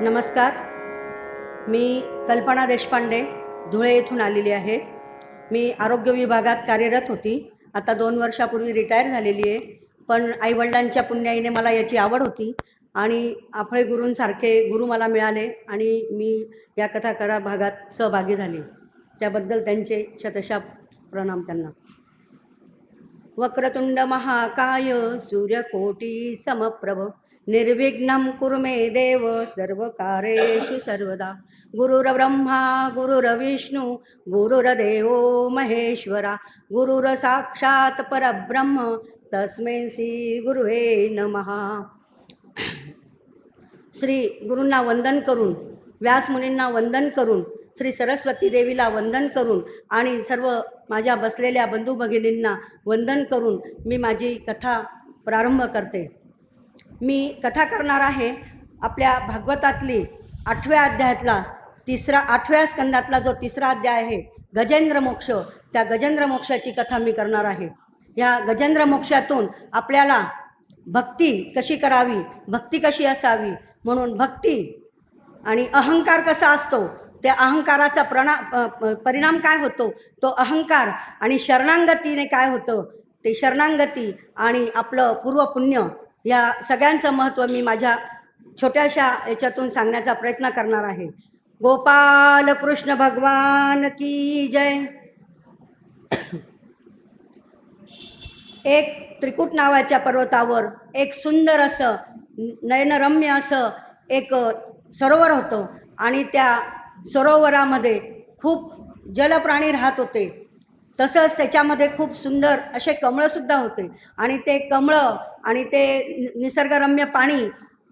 नमस्कार. मी कल्पना देशपांडे धुळे येथून आलेली आहे. मी आरोग्य विभागात कार्यरत होती. आता दोन वर्षापूर्वी रिटायर झालेली आहे. पण आईवडिलांच्या पुण्याईने मला याची आवड होती आणि आफळे गुरूंसारखे गुरु मला मिळाले आणि मी या कथाकरा भागात सहभागी झाली. त्याबद्दल त्यांचे शतशा प्रणाम त्यांना. वक्रतुंड महाकाय सूर्यकोटी समप्रभ निर्विघ्नं कुरु मे देव सर्वकारेषु सर्वदा. गुरुरब्रह्मा गुरुरविष्णू गुरुर्देवो महेश्वरा. गुरुरसाक्षात् परब्रह्म तस्मै श्री गुरुवे नमः. श्री गुरूंना वंदन करून व्यासमुनींना वंदन करून श्री सरस्वती देवीला वंदन करून आणि सर्व माझ्या बसलेल्या बंधू भगिनींना वंदन करून मी माझी कथा प्रारंभ करते. मी कथा करणार आहे आपल्या भागवतातली आठव्या अध्यायातला तिसरा आठव्या स्कंदातला जो तिसरा अध्याय आहे गजेंद्र मोक्ष त्या गजेंद्र मोक्षाची कथा मी करणार आहे. या गजेंद्र मोक्षातून आपल्याला भक्ती कशी करावी भक्ती कशी असावी म्हणून भक्ती आणि अहंकार कसा असतो त्या अहंकाराचा प्रणा प- परिणाम काय होतो तो अहंकार आणि शरणांगतीने काय होतं ते शरणांगती आणि आपलं पूर्वपुण्य या सगळ्यांचं महत्त्व मी माझ्या छोट्याशा याच्यातून सांगण्याचा प्रयत्न करणार आहे. गोपाल कृष्ण भगवान की जय. एक त्रिकूट नावाच्या पर्वतावर एक सुंदर असं नयनरम्य असं एक सरोवर होतं आणि त्या सरोवरामध्ये खूप जलप्राणी राहत होते. तसंच त्याच्यामध्ये खूप सुंदर असे कमळंसुद्धा होते. आणि ते कमळं आणि ते नि- निसर्गरम्य पाणी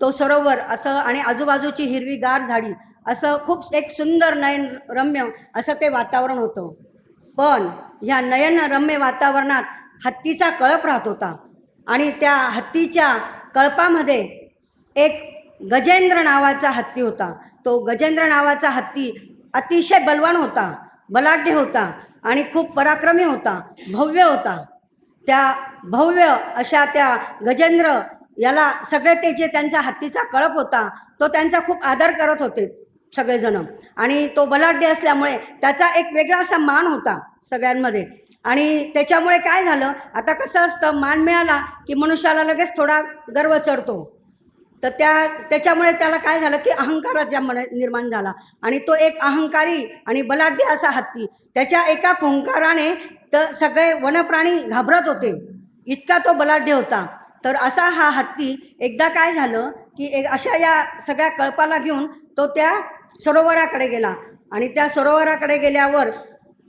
तो सरोवर असं आणि आजूबाजूची हिरवीगार झाडी असं खूप एक सुंदर नयनरम्य असं ते वातावरण होतं. पण ह्या नयनरम्य वातावरणात हत्तीचा कळप राहत होता. आणि त्या हत्तीच्या कळपामध्ये एक गजेंद्र नावाचा हत्ती होता. तो गजेंद्र नावाचा हत्ती अतिशय बलवान होता बलाढ्य होता. आणि खूप पराक्रमी होता भव्य होता. त्या भव्य अशा त्या गजेंद्र याला सगळे ते जे त्यांचा हत्तीचा कळप होता तो त्यांचा खूप आदर करत होते सगळेजण. आणि तो बलाढ्य असल्यामुळे त्याचा एक वेगळा असा मान होता सगळ्यांमध्ये. आणि त्याच्यामुळे काय झालं आता कसं असतं मान मिळाला की मनुष्याला लगेच थोडा गर्व चढतो. तर त्या त्याच्यामुळे त्याला काय झालं की अहंकाराचा मन निर्माण झाला. आणि तो एक अहंकारी आणि बलाढ्य असा हत्ती. त्याच्या एका फुंकाराने तर सगळे वनप्राणी घाबरत होते. इतका तो बलाढ्य होता. तर असा हा हत्ती एकदा काय झालं की एक अशा या सगळ्या कळपाला घेऊन तो त्या सरोवराकडे गेला. आणि त्या सरोवराकडे गेल्यावर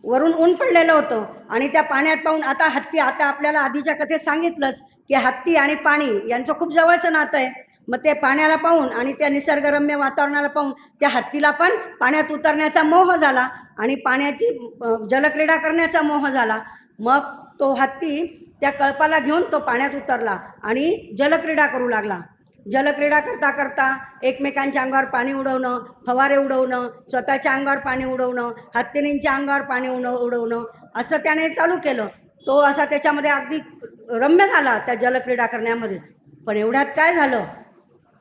वरून ऊन पडलेलं होतं. आणि त्या पाण्यात पाहून आता हत्ती आता आपल्याला आधीच्या कथेत सांगितलंच की हत्ती आणि पाणी यांचं खूप जवळचं नातं आहे. मग ते पाण्याला पाहून आणि त्या निसर्गरम्य वातावरणाला पाहून त्या हत्तीला पण पाण्यात उतरण्याचा मोह झाला आणि पाण्याची जलक्रीडा करण्याचा मोह झाला. मग तो हत्ती त्या कळपाला घेऊन तो पाण्यात उतरला आणि जलक्रीडा करू लागला. जलक्रीडा करता करता एकमेकांच्या अंगावर पाणी उडवणं फवारे उडवणं स्वतःच्या अंगावर पाणी उडवणं हत्तीनींच्या अंगावर पाणी उड उडवणं असं त्याने चालू केलं. तो असा त्याच्यामध्ये अगदी रम्य झाला त्या जलक्रीडा करण्यामध्ये. पण एवढ्यात काय झालं?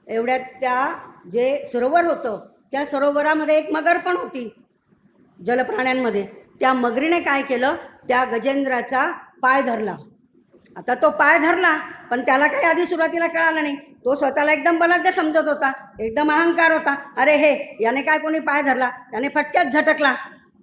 एवढ्यात त्या जे सरोवर होतं त्या सरोवरामध्ये एक मगर पण होती जलप्राण्यांमध्ये. त्या मगरीने काय केलं त्या गजेंद्राचा पाय धरला. आता तो पाय धरला पण त्याला काही आधी सुरुवातीला कळालं नाही. तो स्वतःला एकदम बलाढ्य समजत होता एकदम अहंकार होता. अरे हे याने काय कोणी पाय धरला? त्याने फटक्यात झटकला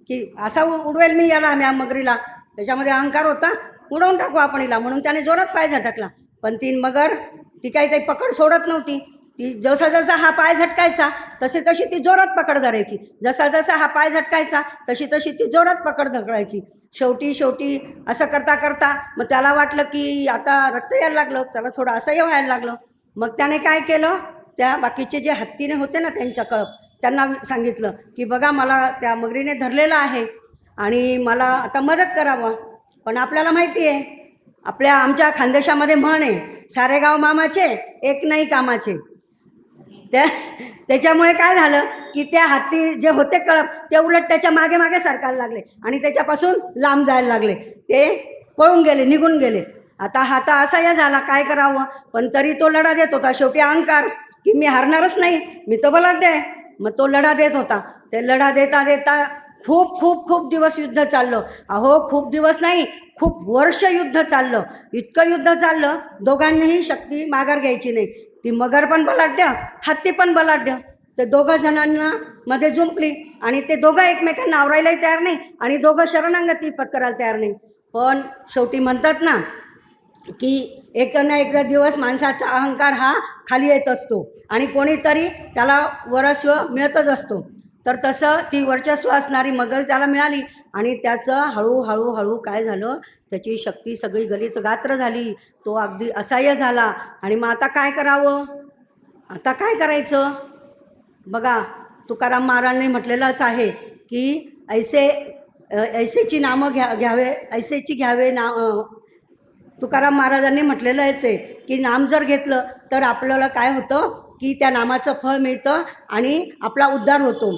की असा उडवेल मी याला म्या मगरीला. त्याच्यामध्ये अहंकार होता उडवून टाकू आपण हिला. म्हणून त्याने जोरात पाय झटकला. पण ती मगर ती काही काही पकड सोडत नव्हती. ती जसा जसा हा पाय झटकायचा तशी तशी ती जोरात पकड धरायची. जसा जसा हा पाय झटकायचा तशी तशी ती जोरात पकड धरायची. शेवटी शेवटी असं करता करता मग त्याला वाटलं की आता रक्त यायला लागलं त्याला थोडं असंही व्हायला लागलं. मग त्याने काय केलं? त्या बाकीचे जे हत्तीने होते ना त्यांच्या कळप त्यांना सांगितलं की बघा मला त्या मगरीने धरलेलं आहे आणि मला आता मदत करावं. पण आपल्याला माहिती आहे आपल्या आमच्या खानदेशामध्ये म्हण आहे सारे गाव मामाचे एक नाही कामाचे. त्या त्याच्यामुळे काय झालं की त्या हत्ती जे होते कळप ते उलट त्याच्यामागे मागे सरकायला लागले आणि त्याच्यापासून लांब जायला लागले. ते पळून गेले निघून गेले. आता हाता असा या झाला काय करावं? पण तरी तो लढा देत होता. शेवटी अहंकार की मी हारणारच नाही मी तो बलाढ्य आहे. मग तो लढा देत होता. ते लढा देता देता खूप खूप खूप दिवस युद्ध चाललं. अहो खूप दिवस नाही खूप वर्ष युद्ध चाललं. इतकं युद्ध चाललं दोघांनीही शक्ती माघार घ्यायची नाही. ती मगर पण बलाढ्य हत्ती पण बलाढ्य. ते दोघं जणांना मध्ये जुंपली आणि ते दोघं एकमेकांना आवरायलाही तयार नाही आणि दोघं शरणांगती पत्करायला तयार नाही. पण शेवटी म्हणतात ना की एक ना एक दिवस माणसाचा अहंकार हा खाली येत असतो आणि कोणीतरी त्याला वरस्व मिळतच असतो. तर तसं ती वर्चस्व असणारी मगर त्याला मिळाली आणि त्याचं हळूहळू हळू काय झालं? त्याची शक्ती सगळी गलित गात्र झाली. तो अगदी असह्य झाला. आणि मग आता काय करावं? आता काय करायचं? बघा तुकाराम महाराजांनी म्हटलेलंच आहे की ऐसे ऐसेची नामं घ्या घ्यावे ऐसेची घ्यावे ना तुकाराम महाराजांनी म्हटलेलं आहेच आहे की नाम जर घेतलं तर आपल्याला काय होतं? की त्या नामाचं फळ मिळतं आणि आपला उद्धार होतो.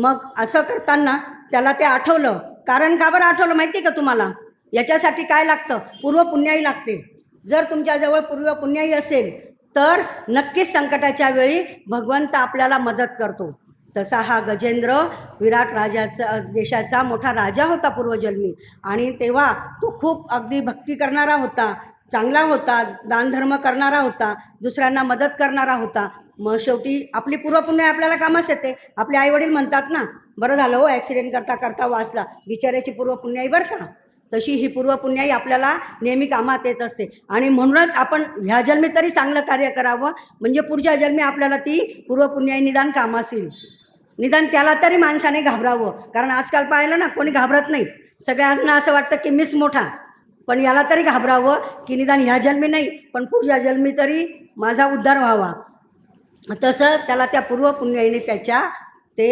मग असं करताना त्याला ते आठवलं. कारण का बरं आठवलं माहिती आहे का तुम्हाला? याच्यासाठी काय लागतं? पूर्व पुण्याई लागते. जर तुमच्याजवळ पूर्व पुण्याई असेल तर नक्कीच संकटाच्या वेळी भगवंत आपल्याला मदत करतो. तसा हा गजेंद्र विराट राजाचा देशाचा मोठा राजा होता पूर्वजन्मी. आणि तेव्हा तो खूप अगदी भक्ती करणारा होता. चांगला होता दानधर्म करणारा होता दुसऱ्यांना मदत करणारा होता. मग शेवटी आपली पूर्वपुण्य आपल्याला कामास येते. आपले आईवडील म्हणतात ना बरं झालं हो ॲक्सिडेंट करता करता वाचला. बिचाऱ्याची पूर्वपुण्याई बरं का. तशी ही पूर्वपुण्याई आपल्याला नेहमी कामात येत असते. आणि म्हणूनच आपण ह्या जन्मी तरी चांगलं कार्य करावं. म्हणजे पुढच्या जन्मी आपल्याला ती पूर्वपुण्याई निदान कामास येईल. निदान त्याला तरी माणसाने घाबरावं. कारण आजकाल पाहिलं ना कोणी घाबरत नाही. सगळ्यांना असं वाटतं की मीच मोठा. पण याला तरी घाबरावं. की निदान ह्या जन्मी नाही पण पुढच्या जन्मी तरी माझा उद्धार व्हावा. तसं त्याला त्या पूर्वपुण्याईने त्याच्या ते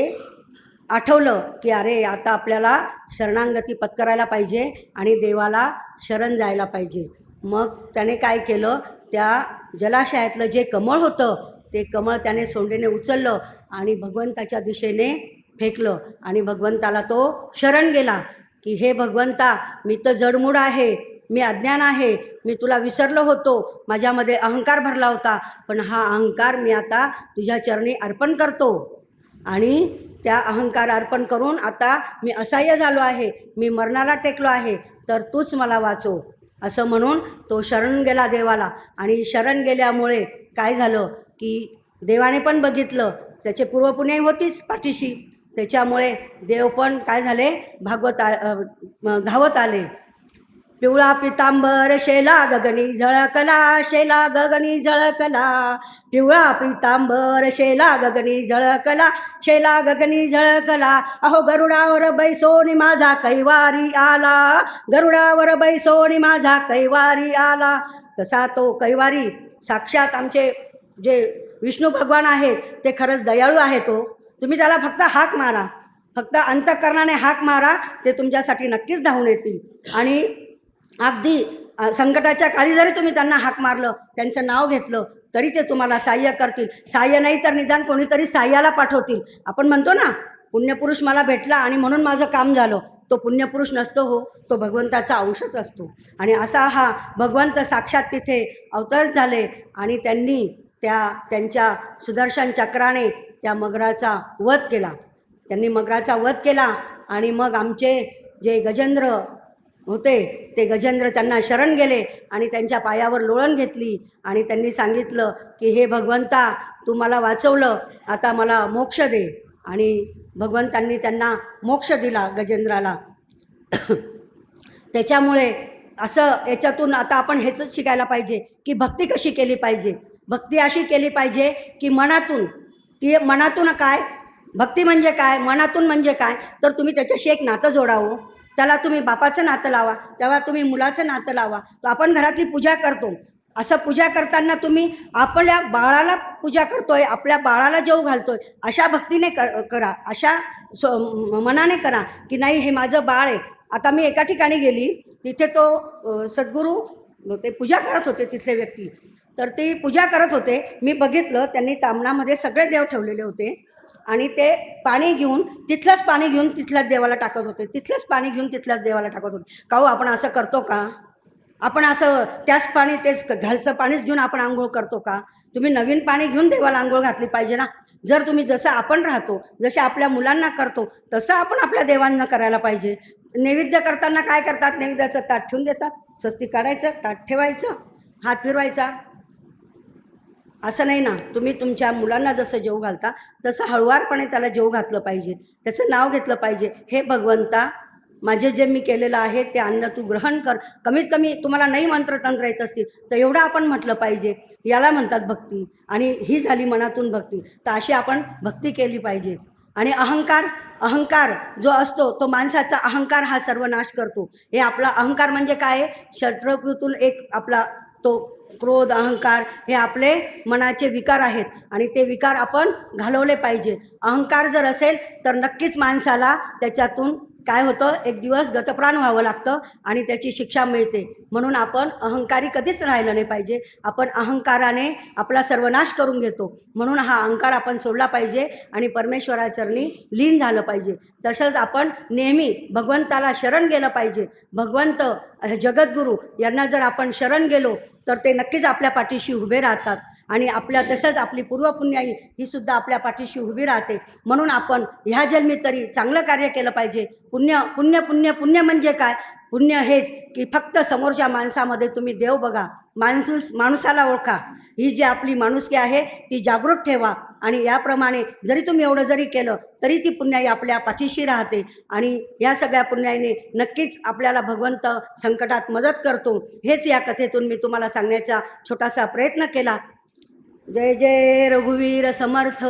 आठवलं की अरे आता आपल्याला शरणांगती पत्करायला पाहिजे आणि देवाला शरण जायला पाहिजे. मग त्याने काय केलं? त्या जलाशयातलं जे कमळ होतं ते कमळ त्याने सोंडेने उचललं आणि भगवंताच्या दिशेने फेकलं आणि भगवंताला तो शरण गेला. की हे भगवंता मी तर जडमूड आहे मी अज्ञान आहे मी तुला विसरलो होतो माझ्यामध्ये अहंकार भरला होता पण हा अहंकार मी आता तुझ्या चरणी अर्पण करतो. आणि त्या अहंकार अर्पण करून आता मी असह्य झालो आहे मी मरणाला टेकलो आहे तर तूच मला वाचव असं म्हणून तो शरण गेला देवाला. आणि शरण गेल्यामुळे काय झालं की देवाने पण बघितलं त्याचे पूर्वपुण्याई होतीच पाठीशी. त्याच्यामुळे देव पण काय झाले? भागवत आ धावत आले. पिवळा पितांबर शेला गगनी झळकला शेला गगनी झळकला. पिवळा पितांबर शेला गगनी झळकला शेला गगनी झळकला. अहो गरुडावर बैसोनी माझा कैवारी आला. गरुडावर बैसोनी माझा कैवारी आला. तसा तो कैवारी साक्षात आमचे जे विष्णू भगवान आहेत ते खरंच दयाळू आहे तो. तुम्ही त्याला फक्त हाक मारा. फक्त अंतकरणाने हाक मारा ते तुमच्यासाठी नक्कीच धावून येतील. आणि अगदी संकटाच्या काळी जरी तुम्ही त्यांना हाक मारलं त्यांचं नाव घेतलं तरी ते तुम्हाला सहाय्य करतील. सहाय्य नाही तर निदान कोणीतरी सहाय्याला पाठवतील. आपण म्हणतो ना पुण्यपुरुष मला भेटला आणि म्हणून माझं काम झालं. तो पुण्यपुरुष नसतो हो तो भगवंताचा अंशच असतो. आणि असा हा भगवंत साक्षात तिथे अवतरण झाले आणि त्यांनी त्या त्यांच्या सुदर्शन चक्राने त्या मगराचा वध केला. त्यांनी मगराचा वध केला आणि मग आमचे जे गजेंद्र होते ते गजेंद्र त्यांना शरण गेले आणि त्यांच्या पायावर लोळण घेतली आणि त्यांनी सांगितलं की हे भगवंता तू मला वाचवलं आता मला मोक्ष दे. आणि भगवंतांनी त्यांना मोक्ष दिला गजेंद्राला. त्याच्यामुळे असं याच्यातून आता आपण हेच शिकायला पाहिजे की भक्ती कशी केली पाहिजे? भक्ती अशी केली पाहिजे की मनातून ती मनातून काय? भक्ती म्हणजे काय? मनातून म्हणजे काय? तर तुम्ही त्याच्याशी एक नातं जोडावं. त्याला तुम्ही बापाचं नातं लावा. तेव्हा तुम्ही मुलाचं नातं लावा. तो आपण घरातली पूजा करतो. असं पूजा करताना तुम्ही आपल्या बाळाला पूजा करतोय आपल्या बाळाला जेव घालतोय अशा भक्तीने कर करा. अशा स्व मनाने करा की नाही हे माझं बाळ आहे. आता मी एका ठिकाणी गेली. तिथे तो सद्गुरू ते पूजा करत होते तिथले व्यक्ती. तर ती पूजा करत होते. मी बघितलं त्यांनी तामणामध्ये सगळे देव ठेवलेले होते. आणि ते पाणी घेऊन तिथलंच पाणी घेऊन तिथल्याच देवाला टाकत होते. तिथलंच पाणी घेऊन तिथल्याच देवाला टाकत होते. का हो आपण असं करतो का? आपण असं त्याच पाणी तेच घालचं पाणीच घेऊन आपण आंघोळ करतो का? तुम्ही नवीन पाणी घेऊन देवाला आंघोळ घातली पाहिजे ना? जर तुम्ही जसं आपण राहतो जसे आपल्या मुलांना करतो तसं आपण आपल्या देवांना करायला पाहिजे. नैवेद्य करताना काय करतात? नैवेद्याचं ताट ठेवून देतात. स्वस्ती काढायचं ताट ठेवायचं हात फिरवायचा. असं नाही ना. तुम्ही तुमच्या मुलांना जसं जेव घालता तसं हळुवारपणे त्याला जेव घातलं पाहिजे. त्याचं नाव घेतलं पाहिजे. हे भगवंता माझे जे मी केलेलं आहे ते अन्न तू ग्रहण कर. कमीत कमी तुम्हाला नाही मंत्रतंत्र येत असतील तर एवढं आपण म्हटलं पाहिजे. याला म्हणतात भक्ती. आणि ही झाली मनातून भक्ती. तर अशी आपण भक्ती केली पाहिजे. आणि अहंकार अहंकार जो असतो तो माणसाचा अहंकार हा सर्वनाश करतो. हे आपला अहंकार म्हणजे काय आहे? षट्रकृतून एक आपला तो क्रोध अहंकार हे आपले मनाचे विकार आहेत आणि ते विकार आपण घालवले पाहिजे. अहंकार जर असेल तर नक्कीच माणसाला त्याच्यातून काय होतं? एक दिवस गतप्राण व्हावं लागतं आणि त्याची शिक्षा मिळते. म्हणून आपण अहंकारी कधीच राहिलं नाही पाहिजे. आपण अहंकाराने आपला सर्वनाश करून घेतो. म्हणून हा अहंकार आपण सोडला पाहिजे आणि परमेश्वराचरणी लीन झालं पाहिजे. तसंच आपण नेहमी भगवंताला शरण गेलं पाहिजे. भगवंत हे जगद्गुरू यांना जर आपण शरण गेलो तर ते नक्कीच आपल्या पाठीशी उभे राहतात. आणि आपल्या तसंच आपली पूर्वपुण्याई ही सुद्धा आपल्या पाठीशी उभी राहते. म्हणून आपण ह्या जन्मी तरी चांगलं कार्य केलं पाहिजे. पुण्य पुण्य पुण्य पुण्य म्हणजे काय? पुण्य हेच की फक्त समोरच्या माणसामध्ये तुम्ही देव बघा. माणूस माणसाला ओळखा. ही जी आपली माणुसकी आहे ती जागृत ठेवा. आणि याप्रमाणे जरी तुम्ही एवढं जरी केलं तरी ती पुण्याई आपल्या पाठीशी राहते. आणि या सगळ्या पुण्याईने नक्कीच आपल्याला भगवंत संकटात मदत करतो. हेच या कथेतून मी तुम्हाला सांगण्याचा छोटासा प्रयत्न केला. जय जय रघुवीर समर्थ.